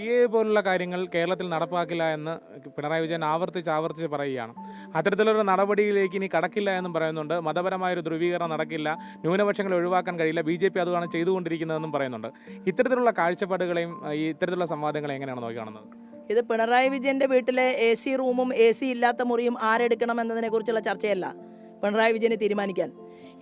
P A പോലുള്ള കാര്യങ്ങൾ കേരളത്തിൽ നടപ്പാക്കില്ല എന്ന് പിണറായി വിജയൻ ആവർത്തിച്ച് ആവർത്തിച്ച് പറയുകയാണ്. അത്തരത്തിലൊരു നടപടിയിലേക്ക് ഇനി കടക്കില്ല എന്നും പറയുന്നുണ്ട്. മതപരമായ ഒരു ധ്രുവീകരണം നടക്കില്ല. ന്യൂനപക്ഷങ്ങളെ ഒഴിവാക്കാൻ കഴിയില്ല. ബി ജെ പി അതുമാണ് ചെയ്തുകൊണ്ടിരിക്കുന്നതെന്നും പറയുന്നുണ്ട്. ഇത്തരത്തിലുള്ള കാഴ്ചപ്പാടുകളെയും ഈ ഇത്തരത്തിലുള്ള സംവാദങ്ങളെ എങ്ങനെയാണ് നോക്കിക്കാണുന്നത്? ഇത് പിണറായി വിജയന്റെ വീട്ടിലെ എ സി റൂമും എ സി ഇല്ലാത്ത മുറിയും ആരെടുക്കണം എന്നതിനെ കുറിച്ചുള്ള ചർച്ചയല്ല പിണറായി വിജയനെ തീരുമാനിക്കാൻ.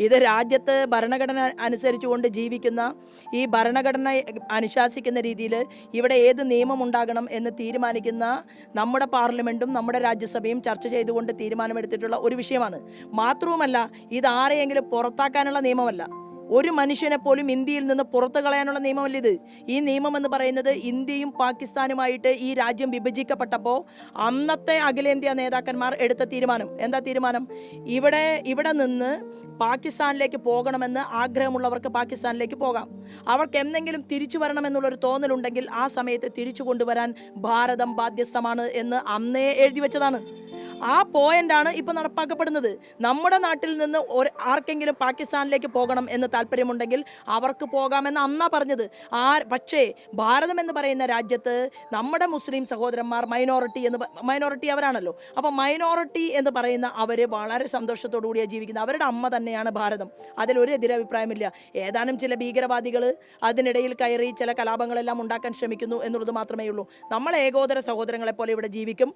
ഇത് രാജ്യത്ത് ഭരണഘടന അനുസരിച്ചുകൊണ്ട് ജീവിക്കുന്ന ഈ ഭരണഘടന അനുശാസിക്കുന്ന രീതിയിൽ ഇവിടെ ഏത് നിയമം ഉണ്ടാകണം എന്ന് തീരുമാനിക്കുന്ന നമ്മുടെ പാർലമെന്റും നമ്മുടെ രാജ്യസഭയും ചർച്ച ചെയ്തുകൊണ്ട് തീരുമാനമെടുത്തിട്ടുള്ള ഒരു വിഷയമാണ്. മാത്രവുമല്ല ഇത് ആരെയെങ്കിലും പുറത്താക്കാനുള്ള നിയമമല്ല. ഒരു മനുഷ്യനെ പോലും ഇന്ത്യയിൽ നിന്ന് പുറത്തു കളയാനുള്ള നിയമമല്ല ഇത് ഈ നിയമം എന്ന് പറയുന്നത് ഇന്ത്യയും പാകിസ്ഥാനുമായിട്ട് ഈ രാജ്യം വിഭജിക്കപ്പെട്ടപ്പോൾ അന്നത്തെ അഖിലേന്ത്യാ നേതാക്കന്മാർ എടുത്ത തീരുമാനം. എന്താ തീരുമാനം? ഇവിടെ ഇവിടെ നിന്ന് പാകിസ്ഥാനിലേക്ക് പോകണമെന്ന് ആഗ്രഹമുള്ളവർക്ക് പാകിസ്ഥാനിലേക്ക് പോകാം. അവർക്ക് എന്തെങ്കിലും തിരിച്ചു വരണമെന്നുള്ളൊരു തോന്നലുണ്ടെങ്കിൽ ആ സമയത്ത് തിരിച്ചു കൊണ്ടുവരാൻ ഭാരതം ബാധ്യസ്ഥമാണ് എന്ന് അന്നേ എഴുതി വെച്ചതാണ്. ആ പോയിന്റാണ് ഇപ്പോൾ നടപ്പാക്കപ്പെടുന്നത്. നമ്മുടെ നാട്ടിൽ നിന്ന് ഒരു ആർക്കെങ്കിലും പാകിസ്ഥാനിലേക്ക് പോകണം എന്ന് താല്പര്യമുണ്ടെങ്കിൽ അവർക്ക് പോകാമെന്ന് അന്നാ പറഞ്ഞത്. ആ പക്ഷേ ഭാരതം എന്ന് പറയുന്ന രാജ്യത്ത് നമ്മുടെ മുസ്ലിം സഹോദരന്മാർ മൈനോറിറ്റി എന്ന് മൈനോറിറ്റി അവരാണല്ലോ. അപ്പോൾ മൈനോറിറ്റി എന്ന് പറയുന്ന അവർ വളരെ സന്തോഷത്തോടു കൂടിയാണ് ജീവിക്കുന്നത്. അവരുടെ അമ്മ തന്നെയാണ് ഭാരതം. അതിലൊരു എതിരഭിപ്രായമില്ല. ഏതാനും ചില ഭീകരവാദികൾ അതിനിടയിൽ കയറി ചില കലാപങ്ങളെല്ലാം ഉണ്ടാക്കാൻ ശ്രമിക്കുന്നു എന്നുള്ളത് മാത്രമേ ഉള്ളൂ നമ്മൾ ഏകോദര സഹോദരങ്ങളെ പോലെ ഇവിടെ ജീവിക്കും.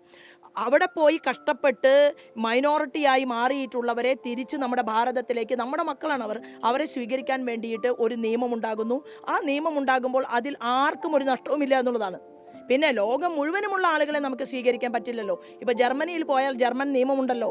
അവിടെ പോയി കഷ്ടപ്പെട്ട് മൈനോറിറ്റിയായി മാറിയിട്ടുള്ളവരെ തിരിച്ച് നമ്മുടെ ഭാരതത്തിലേക്ക് നമ്മുടെ മക്കളാണ് അവർ അവരെ സ്വീകരിക്കാൻ വേണ്ടിയിട്ട് ഒരു നിയമമുണ്ടാകുന്നു. ആ നിയമം ഉണ്ടാകുമ്പോൾ അതിൽ ആർക്കും ഒരു നഷ്ടവുമില്ല എന്നുള്ളതാണ്. പിന്നെ ലോകം മുഴുവനുമുള്ള ആളുകളെ നമുക്ക് സ്വീകരിക്കാൻ പറ്റില്ലല്ലോ. ഇപ്പോൾ ജർമ്മനിയിൽ പോയാൽ ജർമ്മൻ നിയമമുണ്ടല്ലോ.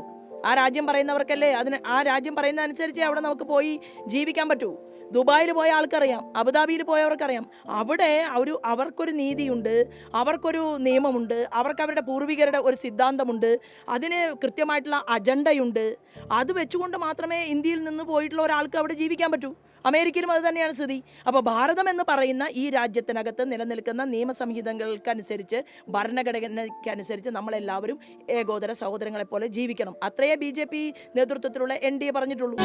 ആ രാജ്യം പറയുന്നവർക്കല്ലേ അതിന് ആ രാജ്യം പറയുന്നതനുസരിച്ച് അവിടെ നമുക്ക് പോയി ജീവിക്കാൻ പറ്റൂ. ദുബായിൽ പോയ ആൾക്കറിയാം അബുദാബിയിൽ പോയവർക്കറിയാം. അവിടെ ഒരു അവർക്കൊരു നീതിയുണ്ട് അവർക്കൊരു നിയമമുണ്ട് അവർക്ക് അവരുടെ പൂർവികരുടെ ഒരു സിദ്ധാന്തമുണ്ട് അതിന് കൃത്യമായിട്ടുള്ള അജണ്ടയുണ്ട്. അത് വെച്ചുകൊണ്ട് മാത്രമേ ഇന്ത്യയിൽ നിന്ന് പോയിട്ടുള്ള ഒരാൾക്ക് അവിടെ ജീവിക്കാൻ പറ്റൂ. അമേരിക്കയിലും അത് തന്നെയാണ് സ്ഥിതി. അപ്പോൾ ഭാരതം എന്ന് പറയുന്ന ഈ രാജ്യത്തിനകത്ത് നിലനിൽക്കുന്ന നിയമസംഹിതകൾക്കനുസരിച്ച് ഭരണഘടനയ്ക്കനുസരിച്ച് നമ്മളെല്ലാവരും ഏകോദര സഹോദരങ്ങളെപ്പോലെ ജീവിക്കണം. അത്രയേ ബി നേതൃത്വത്തിലുള്ള എൻ പറഞ്ഞിട്ടുള്ളൂ.